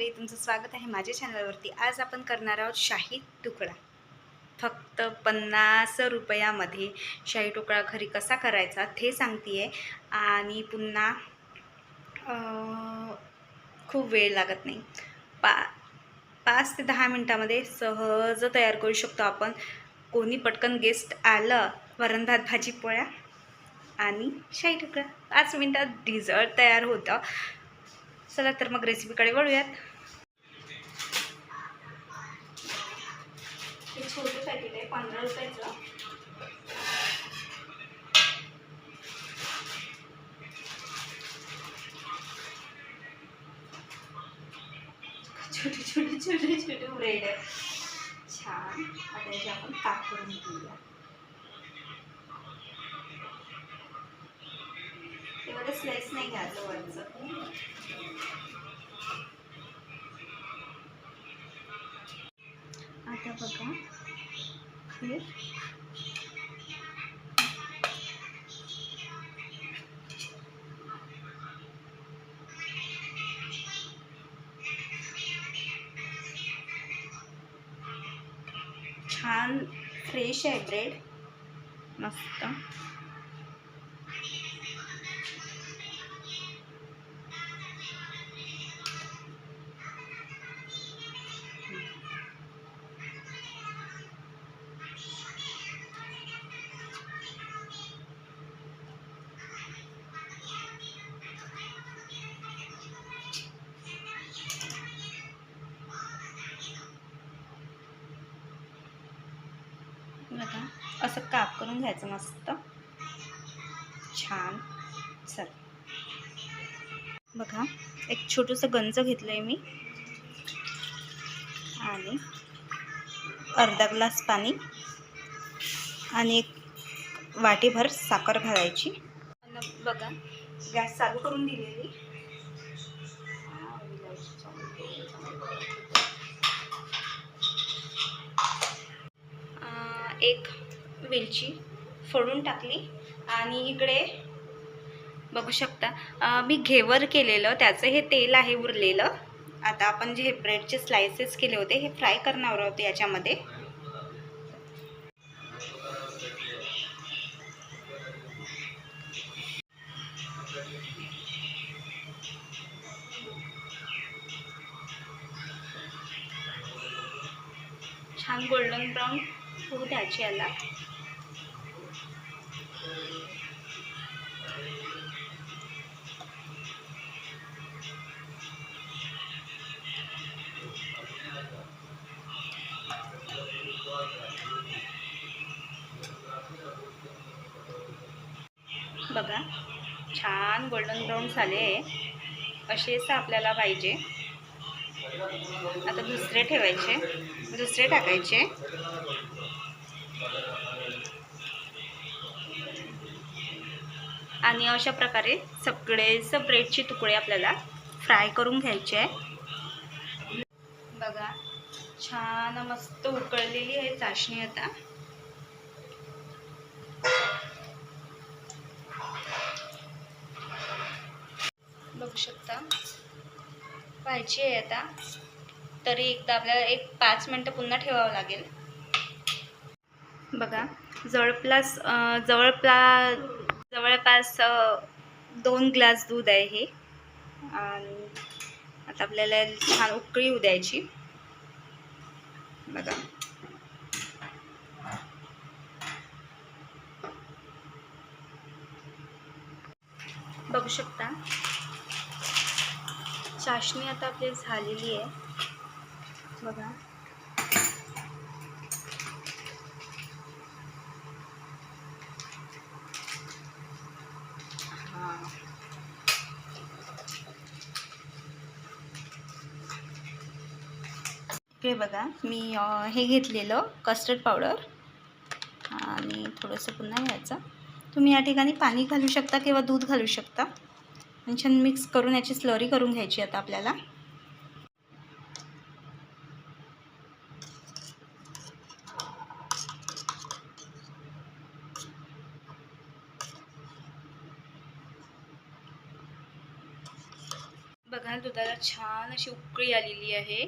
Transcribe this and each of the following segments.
मंडळी तुमचं स्वागत आहे माझ्या चॅनलवरती आज आपण करणार आहोत शाही तुकडा. फक्त पन्नास रुपयामध्ये शाही तुकडा घरी कसा करायचा ते सांगते आहे आणि पुन्हा खूप वेळ लागत नाही. पा पाच ते दहा मिनटामध्ये सहज तयार करू शकतो आपण. कोणी पटकन गेस्ट आलं वरण भात भाजी पोळ्या आणि शाही तुकडा. पाच मिनटात डिझर्ट तयार होतं. चला तर मग रेसिपीकडे वळूयात. हे छोटे पॅकेट आहे पंधरा रुपयाचं. छोटे छोटे छोटे छोटे ब्रेड आहे छान. आता आपण ताक करून घेऊया. तेव्हा स्लाइस नाही घ्यायचं वरचं आता बघा. हे. छान फ्रेश आहे ब्रेड मस्त. असं काप करून घ्यायचं मस्त. छान. चल. बघा एक छोटंसं गंज घेतलं आहे मी. आणि अर्धा ग्लास पाणी. आणि एक वाटीभर साखर घालायची. बघा गॅस चालू करून दिलेली. एक वेलची फोडून टाकली. आणि इकडे बघू शकता मी घेवर केलेलं त्याचं हे तेल आहे उरलेलं. आता आपण जे हे ब्रेडचे स्लायसेस केले होते हे फ्राय करणार होते याच्यामध्ये. छान गोल्डन ब्राऊन होऊ द्यायची याला. बघा छान गोल्डन ब्राऊन झाले. असेच आपल्याला पाहिजे. आता दुसरे ठेवायचे. दुसरे टाकायचे. आणि अशा प्रकारे सगळेच ब्रेडचे तुकडे आपल्याला फ्राय करून घ्यायचे आहे. बघा छान मस्त उकळलेली आहे चाशणी आता बघू शकता पाहिजे आहे आता. तरी एकदा आपल्याला एक पाच मिनटं पुन्हा ठेवावं लागेल. बघा जवळपास अं, जवळपा जवळपास दोन ग्लास दूध आहे हे. आणि आता आपल्याला छान उकळी होऊ द्यायची. बघा. बघू शकता. चाशणी आता आपली झालेली आहे. बघा. हां. इकडे बघा मी हे घेतलेलं कस्टर्ड पावडर आणि थोडंसं पुन्हा घ्यायचं तुम्ही या ठिकाणी पाणी घालू शकता किंवा दूध घालू शकता. आणि छान मिक्स करून याची स्लरी करून घ्यायची आता आपल्याला. बघा दुधाला छान अशी उकळी आलेली आहे.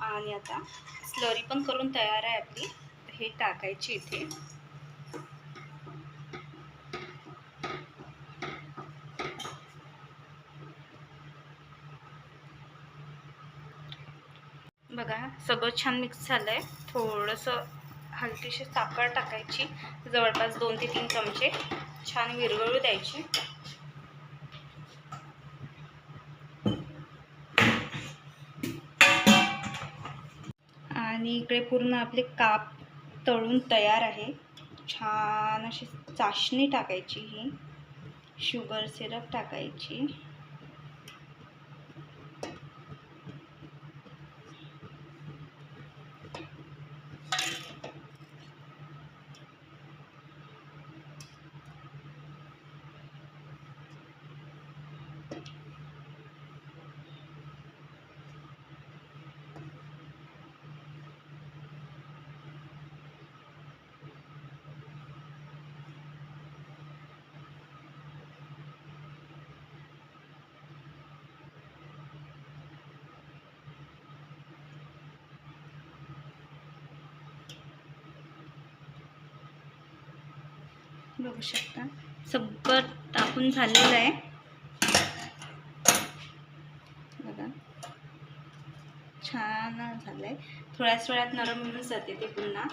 आणि आता स्लरी पण करून तयार आहे आपली. हे टाकायची इथे. बघा सगळं छान मिक्स झालं आहे थोडंसं हलकीशी साखर टाकायची जवळपास दोन ते तीन चमचे. छान विरघळू द्यायची. आणि इकडे पूर्ण आपले काप तळून तयार आहे. छान अशी चाशणी टाकायची ही. शुगर सिरप टाकायची. बघू शकता. सगळं टाकून झालेलं आहे. बघा. छान झालं आहे थोड्याच वेळात नरम होऊन जाते ते पुन्हा.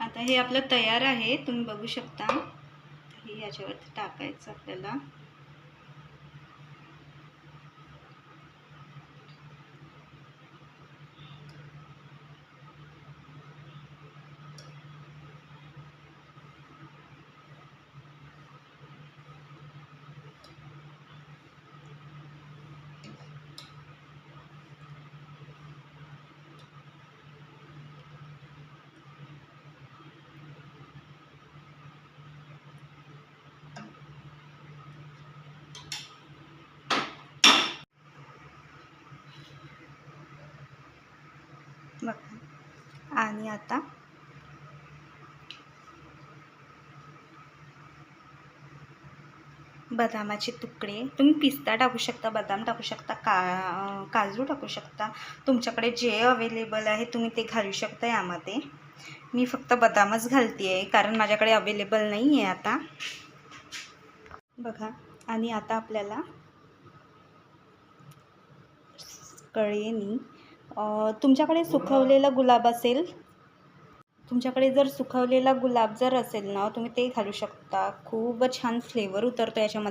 आता हे आपलं तयार आहे. तुम्ही बघू शकता. हे याच्यावरती टाकायचं आपल्याला बघा आणि आता? बदामाचे तुकडे. तुम्ही पिस्ता टाकू शकता बदाम टाकू शकता का काजू टाकू शकता. तुमच्याकडे जे अवेलेबल आहे तुम्ही ते घालू शकता यामध्ये. मी फक्त बदामच घालते आहे कारण माझ्याकडे अवेलेबल नाही आहे आता. बघा आणि आता आपल्याला कळेनी. तुमच्याकडे सुकवलेला गुलाब असेल? तुमच्याकडे जर सुकवलेला गुलाब जर असेल ना तुम्ही ते घालू शकता. खूप छान फ्लेवर उतरतो याच्यामध्ये.